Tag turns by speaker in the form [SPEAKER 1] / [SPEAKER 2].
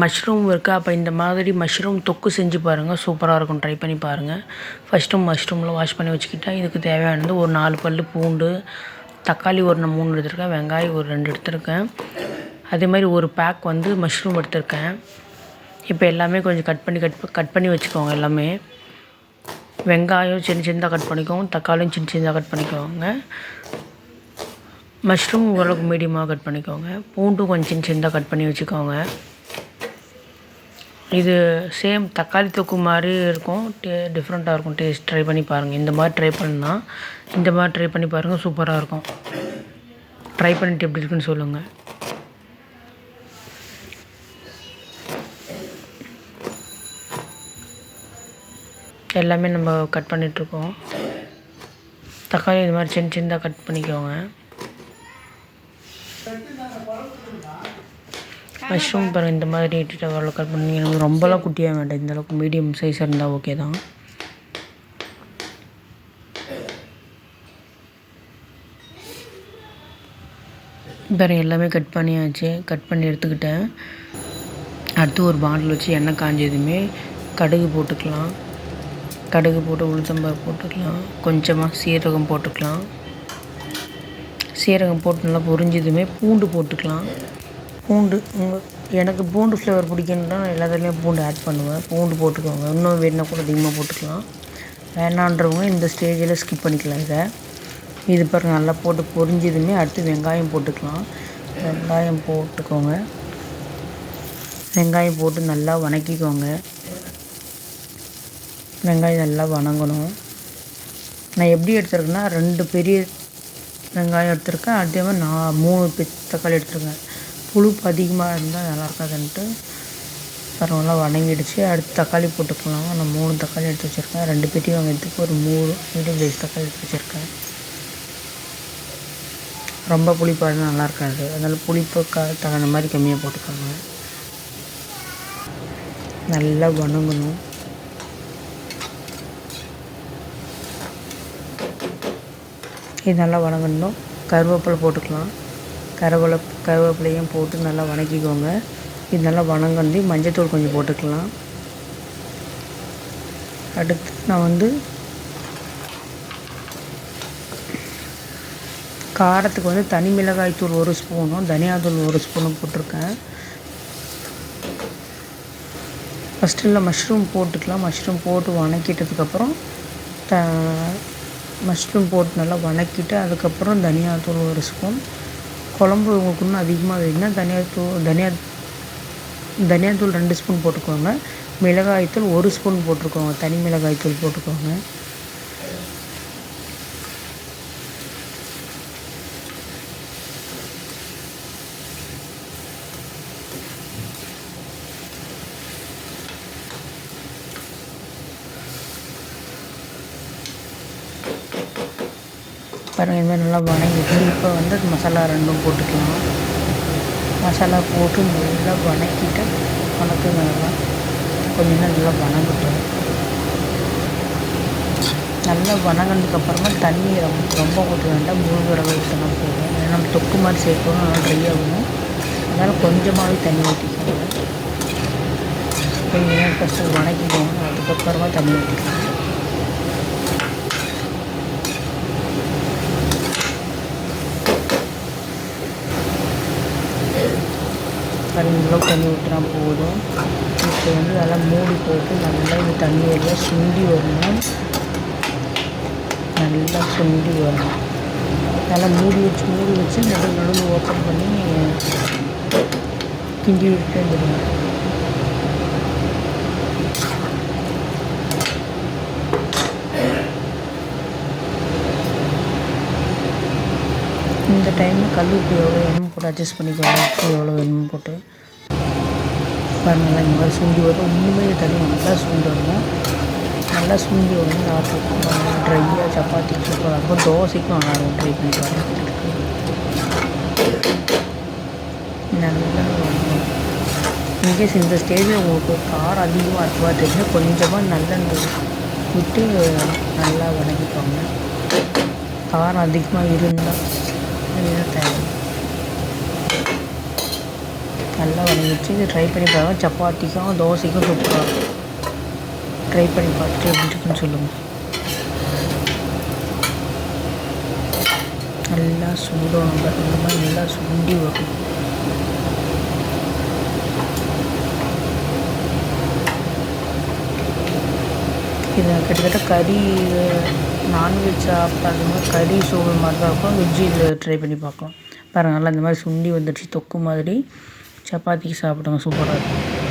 [SPEAKER 1] Mushroom இருக்குது அப்போ இந்த மாதிரி மஷ்ரூம் தொக்கு செஞ்சு பாருங்கள் சூப்பராக இருக்கும். ட்ரை பண்ணி பாருங்கள் ஃபஸ்ட்டு மஷ்ரூமில் வாஷ் பண்ணி வச்சுக்கிட்டேன் இதுக்கு தேவையானது ஒரு நாலு பல் பூண்டு தக்காளி ஒரு மூணு எடுத்திருக்கேன் வெங்காயம் ஒரு ரெண்டு எடுத்திருக்கேன். அதே மாதிரி ஒரு பேக் வந்து மஷ்ரூம் எடுத்திருக்கேன். இப்போ எல்லாமே கொஞ்சம் கட் பண்ணி கட் கட் பண்ணி வச்சுக்கோங்க எல்லாமே. வெங்காயம் சின்ன சின்னதாக கட் பண்ணிக்கோங்க. தக்காளியும் சின்ன சின்னதாக கட் பண்ணிக்கோங்க. மஷ்ரூம் ஓரளவுக்கு மீடியமாக கட் பண்ணிக்கோங்க. பூண்டும் கொஞ்சம் சின்ன சின்னதாக கட் பண்ணி வச்சுக்கோங்க. இது சேம் தக்காளி தொக்கு மாதிரி இருக்கும். டே டிஃப்ரெண்ட்டாக இருக்கும். டேஸ்ட் ட்ரை பண்ணி பாருங்கள் இந்த மாதிரி ட்ரை பண்ணால் இந்த மாதிரி ட்ரை பண்ணி பாருங்கள் சூப்பராக இருக்கும். ட்ரை பண்ணிட்டு எப்படி இருக்குன்னு சொல்லுங்கள் எல்லாமே நம்ம கட் பண்ணிகிட்ருக்கோம் தக்காளி இது மாதிரி சின்ன சின்னதாக கட் பண்ணிக்கோங்க. மஷ்ரூம் பாருங்கள் இந்த மாதிரி இட்டுட்டு அவ்வளோ கட் பண்ணி எனக்கு ரொம்பலாம் குட்டியாக வேண்டாம். இந்தளவுக்கு மீடியம் சைஸ் இருந்தால் ஓகே தான். பாருங்க எல்லாமே கட் பண்ணியாச்சு. கட் பண்ணி எடுத்துக்கிட்டேன். அடுத்து ஒரு பாட்டில் வச்சு எண்ணெய் காஞ்சதுமே கடுகு போட்டுக்கலாம். கடுகு போட்டு உளுத்தம்பருப்பு போட்டுக்கலாம். கொஞ்சமாக சீரகம் போட்டுக்கலாம். சீரகம் போட்டு நல்லா பொரிஞ்சதுமே பூண்டு போட்டுக்கலாம். பூண்டு உங்கள் எனக்கு பூண்டு ஃப்ளேவர் பிடிக்குன்னா நான் எல்லாத்துலேயும் பூண்டு ஆட் பண்ணுவேன். பூண்டு போட்டுக்கோங்க. இன்னும் வேணுன்னா கூட அதிகமாக போட்டுக்கலாம். வேணான்றவங்க இந்த ஸ்டேஜில் ஸ்கிப் பண்ணிக்கலாம் இதை. இது பாருங்கள் நல்லா போட்டு பொரிஞ்சதுமே அடுத்து வெங்காயம் போட்டுக்கலாம். வெங்காயம் போட்டுக்கோங்க. வெங்காயம் போட்டு நல்லா வணக்கிக்கோங்க. வெங்காயம் நல்லா வணங்கணும். நான் எப்படி எடுத்துருக்கேன்னா ரெண்டு பெரிய வெங்காயம் எடுத்திருக்கேன். அதே மாதிரி நான் மூணு பெ தக்காளி எடுத்துருக்கேன். புளிப்பு அதிகமாக இருந்தால் நல்லா இருக்காதுன்ட்டு பரவாயில்ல வணங்கிடுச்சு. அடுத்து தக்காளி போட்டுக்கலாம் நான் மூணு தக்காளி எடுத்து வச்சுருக்கேன். ரெண்டு பெட்டி வாங்கிறதுக்கு ஒரு மூணு மீடியம் சைஸ் தக்காளி எடுத்து வச்சுருக்கேன். ரொம்ப புளிப்பாக இருந்தால் நல்லா இருக்காது அதனால் புளிப்பு க தகுந்த மாதிரி கம்மியாக போட்டுக்கோங்க. நல்லா வணங்கணும். இது நல்லா வணங்கணும். கருவேப்பிலை போட்டுக்கலாம். கருவேப்பிலை கருவேப்பிலையும் போட்டு நல்லா வணக்கிக்கோங்க. இது நல்லா வணங்கி மஞ்சத்தூள் கொஞ்சம் போட்டுக்கலாம். அடுத்து நான் வந்து காரத்துக்கு வந்து தனி மிளகாய் தூள் ஒரு ஸ்பூனும் தனியாத்தூள் ஒரு ஸ்பூனும் போட்டிருக்கேன். ஃபஸ்ட்டு இல்லை மஷ்ரூம் போட்டுக்கலாம். மஷ்ரூம் போட்டு வணக்கிட்டதுக்கப்புறம் த மஷ்ரூம் போட்டு நல்லா வணக்கிட்டு அதுக்கப்புறம் தனியாத்தூள் ஒரு ஸ்பூன். குழம்பு உங்களுக்கு இன்னும் அதிகமாக வேணும்னா தனியாத்தூள் தனியா தனியாத்தூள் ரெண்டு ஸ்பூன் போட்டுக்கோங்க. மிளகாய்த்தூள் ஒரு ஸ்பூன் போட்டுக்கோங்க. தனி மிளகாய்த்தூள் போட்டுக்கோங்க. பாருங்கள் இது மாதிரி நல்லா வணங்கிட்டு இப்போ வந்து மசாலா ரெண்டும் போட்டுக்கலாம். மசாலா போட்டு நல்லா வணக்கிட்டு வணக்க நல்லா கொஞ்ச நேரம் நல்லா வணங்கட்டும். நல்லா வணங்கினதுக்கப்புறமா தண்ணி ரொம்ப ரொம்ப ஊற்ற வேண்டாம். மூணு தடவை ஊற்றினா போதும். ஏன்னா நம்ம தொக்கு மாதிரி சேர்க்கணும் நல்லா ட்ரை ஆகணும் அதனால் கொஞ்சமாகவே தண்ணி ஊற்றிக்கோங்க கொஞ்சம் நேரம் ஃபஸ்ட்டு வணக்கிக்கோங்க. அதுக்கப்புறமா தண்ணி ஊற்றிக்கலாம் இவ்வளோ தண்ணி ஊற்றினா போதும். இப்போ வந்து நல்லா மூடி போட்டு நல்லா இந்த தண்ணியெல்லாம் சுண்டி வரணும். நல்லா சுண்டி வரணும். நல்லா மூடி வச்சு மூடி வச்சு நல்லா நடுவில் ஓப்பன் பண்ணி கிண்டி விட்டு வந்துடுங்க இந்த டைமில் கல் உப்பு எவ்வளோ வேணுமோ போட்டு அட்ஜஸ்ட் பண்ணிக்கோங்க. உப்பு எவ்வளோ வேணுமோ போட்டு. பாருங்கள் இந்த மாதிரி சுண்டி வரும். இன்னுமே தண்ணி நல்லா சுண்டி வரும். நல்லா சுண்டி வரணும் சாப்பிட்டு ட்ரையாக சப்பாத்தி சூப்பராக இருக்கும். தோசைக்கும் நல்லா இருக்கும் ட்ரை பண்ணி பாருங்கள் நல்லா இன்கேஸ் இந்த ஸ்டேஜில் உங்களுக்கு காரம் அதிகமாக இருக்குவா தெரிஞ்சால் கொஞ்சமாக நல்லெண்ணெய் விட்டு நல்லா வணங்கிக்கோங்க காரம் அதிகமாக இருந்தால் தேவை நல்லா வதங்கிடுச்சு இது ட்ரை பண்ணி பாருங்கள் சப்பாத்திக்கும் தோசைக்கும் சூப்பராக இருக்கும். ட்ரை பண்ணி பார்த்துட்டு எப்படி இருக்குன்னு சொல்லுங்கள் நல்லா சுண்டணும். இந்த மாதிரி நல்லா சுண்டி வரும். இது கிட்டத்தட்ட கறி நான்வெஜ் சாப்பிட்டாத மாதிரி கறி சோறு மாதிரி தான் இருக்கும். வெஜ்ஜு இதில் ட்ரை பண்ணி பார்க்கலாம். பாருங்கள் நல்லா இந்த மாதிரி சுண்டி வந்துடுச்சு. தொக்கு மாதிரி. சப்பாத்திக்கு சாப்பிடுங்க சூப்பராக இருக்கும்.